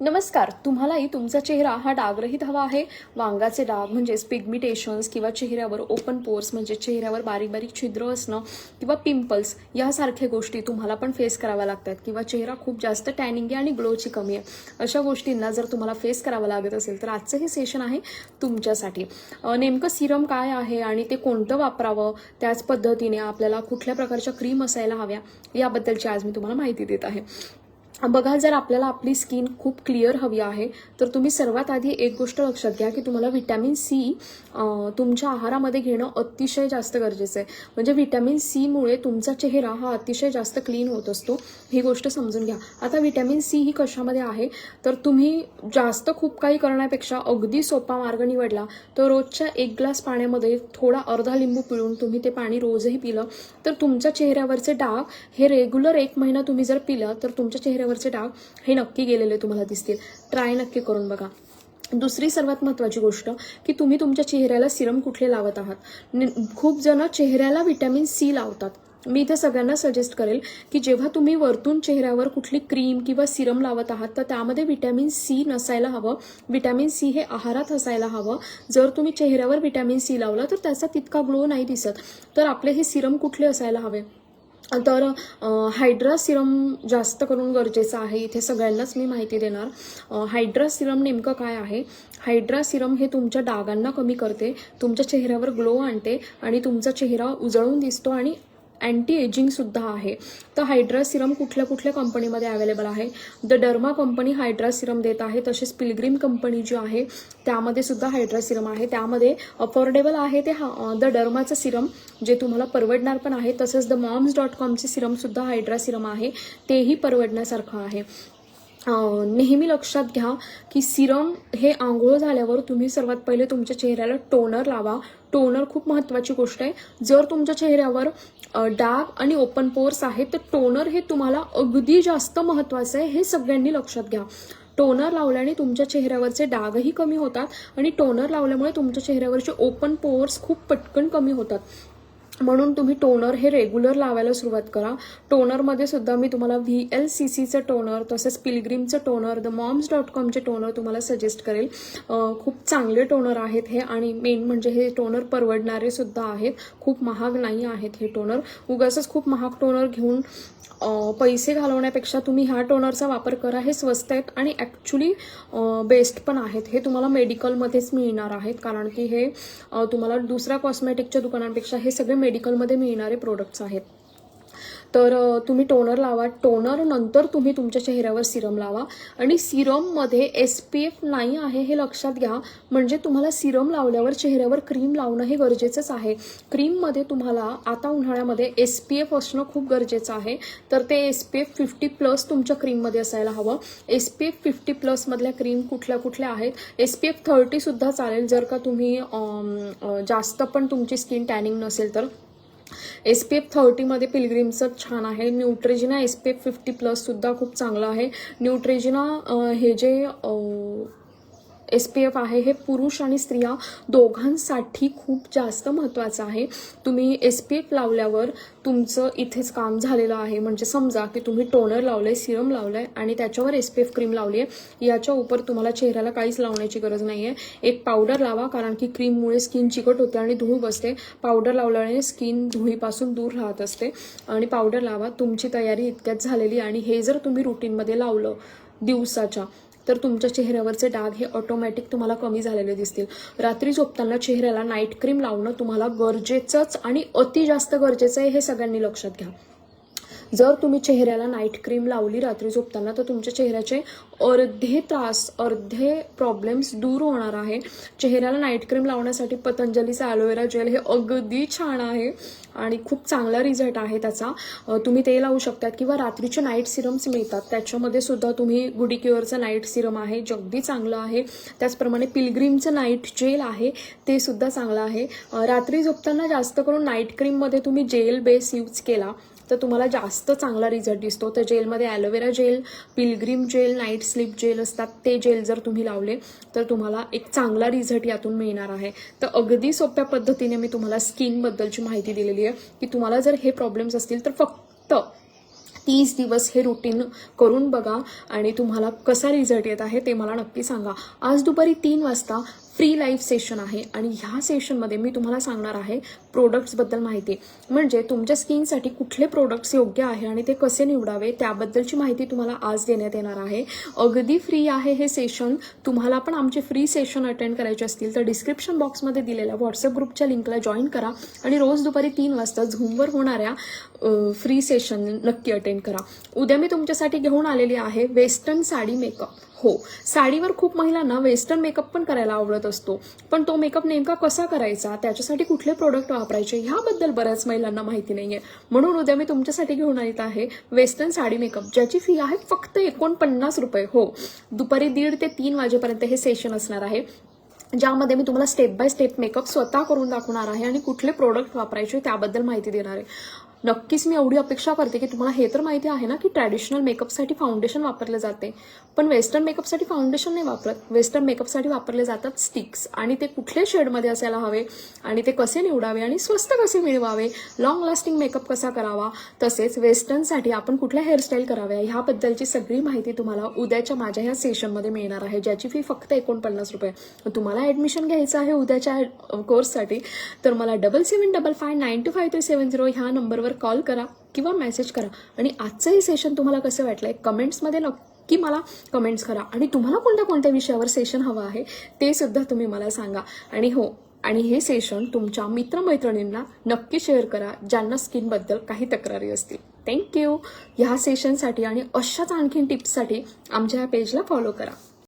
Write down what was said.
नमस्कार तुम्हालाही तुमचा चेहरा हा डागरहित हवा आहे. वांगाचे डाग म्हणजेच पिगमिटेशन्स किंवा चेहऱ्यावर ओपन पोर्स म्हणजे चेहऱ्यावर बारीक बारीक छिद्र असणं किंवा पिंपल्स यासारख्या गोष्टी तुम्हाला पण फेस कराव्या लागतात किंवा चेहरा खूप जास्त टॅनिंग आहे आणि ग्लोची कमी आहे. अशा गोष्टींना जर तुम्हाला फेस करावं लागत असेल तर आजचं हे सेशन आहे तुमच्यासाठी. नेमकं सिरम काय आहे आणि ते कोणतं वापरावं? त्याच पद्धतीने आपल्याला कुठल्या प्रकारच्या क्रीम असायला हव्या? याबद्दलची आज मी तुम्हाला माहिती देत आहे. बघा जर आपल्याला आपली स्किन खूप क्लिअर हवी आहे तर तुम्ही सर्वात आधी एक गोष्ट लक्षात घ्या की तुम्हाला विटॅमिन सी तुमच्या आहारामध्ये घेणं अतिशय जास्त गरजेचं आहे. म्हणजे विटॅमिन सीमुळे तुमचा चेहरा हा अतिशय जास्त क्लीन होत असतो ही गोष्ट समजून घ्या. आता व्हिटॅमिन सी ही कशामध्ये आहे? तर तुम्ही जास्त खूप काही करण्यापेक्षा अगदी सोपा मार्ग निवडला तर रोजच्या एक ग्लास पाण्यामध्ये थोडा अर्धा लिंबू पिळून तुम्ही ते पाणी रोजही पिलं तर तुमच्या चेहऱ्यावरचे डाग हे रेग्युलर एक महिना तुम्ही जर पिलं तर तुमच्या चेहऱ्या चेहऱ्यावरचे डाग हे नक्की गेलेले तुम्हाला दिसतील. ट्राय नक्की करून बघा. दुसरी सर्वात महत्त्वाची गोष्ट की तुम्ही तुमच्या चेहऱ्याला सिरम कुठले लावत आहात? खूप जण चेहऱ्याला विटॅमिन सी लावतात. मी इथे सगळ्यांना सजेस्ट करेल की जेव्हा तुम्ही वरतून चेहऱ्यावर कुठली क्रीम किंवा सिरम लावत आहात तर त्यामध्ये विटॅमिन सी नसायला हवं. विटॅमिन सी हे आहारात असायला हवं. जर तुम्ही चेहऱ्यावर विटॅमिन सी लावलं तर त्याचा तितका ग्लो नाही दिसत. तर आपले हे सिरम कुठले असायला हवे? तर हायड्रा सिरम जास्त करून गरजेचं आहे. इथे सगळ्यांनाच मी माहिती देणार. हायड्रा सिरम नेमकं काय आहे? हायड्रा सिरम हे तुमच्या डागांना कमी करते तुमच्या चेहऱ्यावर ग्लो आणते आणि तुमचा चेहरा उजळून दिसतो आणि अँटी एजिंगसुद्धा आहे. तर हायड्रा सिरम कुठल्या कुठल्या कंपनीमध्ये अवेलेबल आहे? The Derma company hydra serum देत आहे तसेच पिलग्रीम कंपनी जी आहे त्यामध्ये सुद्धा हायड्रा सिरम आहे. त्यामध्ये अफोर्डेबल आहे ते हा द डर्माचं सिरम जे तुम्हाला परवडणार पण आहे तसंच द मॉम्स डॉट कॉमचे सिरमसुद्धा हायड्रा सिरम आहे तेही परवडण्यासारखं आहे. नेहमी लक्षात घ्या की सिरम हे आंघोळ झाल्यावर तुम्ही सर्वात पहिले तुमच्या चेहऱ्याला टोनर लावा. टोनर खूप महत्त्वाची गोष्ट आहे. जर तुमच्या चेहऱ्यावर डाग आणि ओपन पोर्स आहेत तर टोनर हे तुम्हाला अगदी जास्त महत्त्वाचं आहे हे सगळ्यांनी लक्षात घ्या. टोनर लावल्याने तुमच्या चेहऱ्यावरचे डागही कमी होतात आणि टोनर लावल्यामुळे तुमच्या चेहऱ्यावरचे ओपन पोर्स खूप पटकन कमी होतात. म्हणून तुम्ही टोनर हे रेग्युलर लावायला सुरुवात करा. टोनरमध्ये सुद्धा मी तुम्हाला व्ही एल सी सीचं टोनर तसंच पिलग्रीमचं टोनर द मॉम्स डॉट कॉमचे टोनर तुम्हाला सजेस्ट करेल. खूप चांगले टोनर आहेत हे आणि मेन म्हणजे हे टोनर परवडणारे सुद्धा आहेत. खूप महाग नाही आहेत हे टोनर उगाचच खूप महाग टोनर घेऊन पैसे घालवण्यापेक्षा तुम्ही ह्या टोनरचा वापर करा. हे स्वस्त आहेत आणि ॲक्च्युली बेस्ट पण आहेत. हे तुम्हाला मेडिकलमध्येच मिळणार आहेत. कारण की हे तुम्हाला दुसऱ्या कॉस्मेटिकच्या दुकानांपेक्षा हे सगळे मेडिकलमध्ये मिळणारे प्रोडक्ट्स आहेत. तर तुम्ही टोनर लावा. टोनर नंतर तुम्ही तुमच्या चेहऱ्यावर सिरम लावा. आणि सिरममध्ये एस पी एफ नाही आहे हे लक्षात घ्या. म्हणजे तुम्हाला सिरम लावल्यावर चेहऱ्यावर क्रीम लावणं हे गरजेचंच आहे. क्रीममध्ये तुम्हाला आता उन्हाळ्यामध्ये एस पी एफ असणं खूप गरजेचं आहे. तर ते S P F fifty plus तुमच्या क्रीममध्ये असायला हवं. एस पी एफ फिफ्टी प्लसमधल्या क्रीम कुठल्या कुठल्या आहेत? एस पी एफ थर्टीसुद्धा चालेल. जर का तुम्ही जास्त पण तुमची स्किन टॅनिंग नसेल तर. एस पी एफ थर्टीमध्ये पिलग्रीमचं छान आहे. Neutrogena S P F fifty प्लससुद्धा खूप चांगलं आहे. न्यूट्रेजिना हे जे एस पी एफ आहे हे पुरुष आणि स्त्रिया दोघांसाठी खूप जास्त महत्त्वाचं आहे. तुम्ही एस पी एफ लावल्यावर तुमचं इथेच काम झालेलं आहे. म्हणजे समजा की तुम्ही टोनर लावलं आहे सिरम लावलं आहे आणि त्याच्यावर एस पी एफ क्रीम लावली आहे याच्या उपर तुम्हाला चेहऱ्याला काहीच लावण्याची गरज नाही आहे एक पावडर लावा कारण की क्रीममुळे स्किन चिकट होते आणि धूळ बसते. पावडर लावल्याने स्किन धुळीपासून दूर राहत असते. आणि पावडर लावा तुमची तयारी इतक्यात झालेली आणि हे जर तुम्ही रुटीनमध्ये लावलं दिवसाच्या तर तुमच्या चेहऱ्यावरचे डाग हे ऑटोमॅटिक तुम्हाला कमी झालेले दिसतील. रात्री झोपताना चेहऱ्याला नाईट क्रीम लावणं तुम्हाला गरजेचंच आणि अति जास्त गरजेचं आहे हे सगळ्यांनी लक्षात घ्या. जर तुम्ही चेहऱ्याला नाईट क्रीम लावली रात्री झोपताना तर तुमच्या चेहऱ्याचे अर्धे त्रास अर्धे प्रॉब्लेम्स दूर होणार आहे. चेहऱ्याला नाईट क्रीम लावण्यासाठी पतंजलीचं ॲलोवेरा जेल हे अगदी छान आहे आणि खूप चांगला रिझल्ट आहे त्याचा. तुम्ही ते लावू शकतात किंवा रात्रीचे नाईट सिरम्स मिळतात. त्याच्यामध्ये सुद्धा तुम्ही गुडी क्युअरचं नाईट सिरम आहे जे अगदी चांगलं आहे. त्याचप्रमाणे पिलग्रीमचं नाईट जेल आहे ते सुद्धा चांगलं आहे. रात्री झोपताना जास्त करून नाईट क्रीममध्ये तुम्ही जेल बेस यूज केला. तर तुम्हाला जास्त चांगला रिझल्ट दिसतो. तर जेलमध्ये aloe vera gel Pilgrim gel night sleep gel असतात. ते जेल जर तुम्ही लावले तर तुम्हाला एक चांगला रिझल्ट यातून मिळणार आहे. तर अगदी सोप्या पद्धतीने मी तुम्हाला स्किनबद्दलची माहिती दिलेली आहे की तुम्हाला जर हे प्रॉब्लेम्स असतील तर फक्त तीस दिवस हे रुटीन करून बघा आणि तुम्हाला कसा रिझल्ट येत आहे ते मला नक्की सांगा. आज दुपारी तीन वाजता फ्री लाईव्ह सेशन आहे आणि ह्या सेशनमध्ये मी तुम्हाला सांगणार आहे प्रोडक्ट्सबद्दल माहिती. म्हणजे तुमच्या स्किनसाठी कुठले प्रोडक्ट्स योग्य आहे आणि ते कसे निवडावे त्याबद्दलची माहिती तुम्हाला आज देण्यात येणार आहे. अगदी फ्री आहे हे सेशन तुम्हाला पण आमचे फ्री सेशन अटेंड करायचे असतील तर डिस्क्रिप्शन बॉक्समध्ये दिलेल्या व्हॉट्सअप ग्रुपच्या लिंकला जॉईन करा आणि रोज दुपारी तीन वाजता झूमवर होणाऱ्या फ्री सेशन नक्की अटेंड करा. उद्या मी तुमच्यासाठी घेऊन आलेली आहे वेस्टर्न साडी मेकअप हो साडीवर खूप महिलांना वेस्टर्न मेकअप पण करायला आवडत असतो. पण तो मेकअप नेमका कसा करायचा? त्याच्यासाठी कुठले प्रोडक्ट वापरायचे? ह्याबद्दल बऱ्याच महिलांना माहिती नाहीये. म्हणून उद्या मी तुमच्यासाठी घेऊन येत आहे वेस्टर्न साडी मेकअप ज्याची फी आहे फक्त एकोणपन्नास रुपये. हो दुपारी दीड ते तीन वाजेपर्यंत हे सेशन असणार आहे ज्यामध्ये मी तुम्हाला स्टेप बाय स्टेप मेकअप स्वतः करून दाखवणार आहे आणि कुठले प्रोडक्ट वापरायचे त्याबद्दल माहिती देणार आहे. नक्कीच मी एवढी अपेक्षा करते की तुम्हाला हे तर माहिती आहे ना की ट्रॅडिशनल मेकअपसाठी फाउंडेशन वापरले जाते. पण वेस्टर्न मेकअपसाठी फाउंडेशन नाही वापरत. वेस्टर्न मेकअपसाठी वापरले जातात स्टिक्स आणि ते कुठल्या शेडमध्ये असायला हवे आणि ते कसे निवडावे आणि स्वस्त कसे मिळवावे लॉंग लास्टिंग मेकअप कसा करावा तसेच वेस्टर्नसाठी आपण कुठल्या हेअरस्टाईल कराव्या ह्याबद्दलची सगळी माहिती तुम्हाला उद्याच्या माझ्या ह्या सेशनमध्ये मिळणार आहे. ज्याची फी फक्त एकोणपन्नास रुपये. तुम्हाला ॲडमिशन घ्यायचं आहे उद्याच्या कोर्ससाठी तर मला double seven double five nine two five three seven zero ह्या नंबरवर कॉल करा किंवा मेसेज करा. आणि आजचं हे सेशन तुम्हाला कसं वाटलंय कमेंट्समध्ये नक्की मला कमेंट्स करा. आणि तुम्हाला कोणत्या कोणत्या विषयावर सेशन हवं आहे ते सुद्धा तुम्ही मला सांगा. आणि हो आणि हे सेशन तुमच्या मित्रमैत्रिणींना नक्की शेअर करा ज्यांना स्किनबद्दल काही तक्रारी असतील. थँक्यू ह्या सेशनसाठी आणि अशाच आणखीन टिप्ससाठी आमच्या या पेजला फॉलो करा.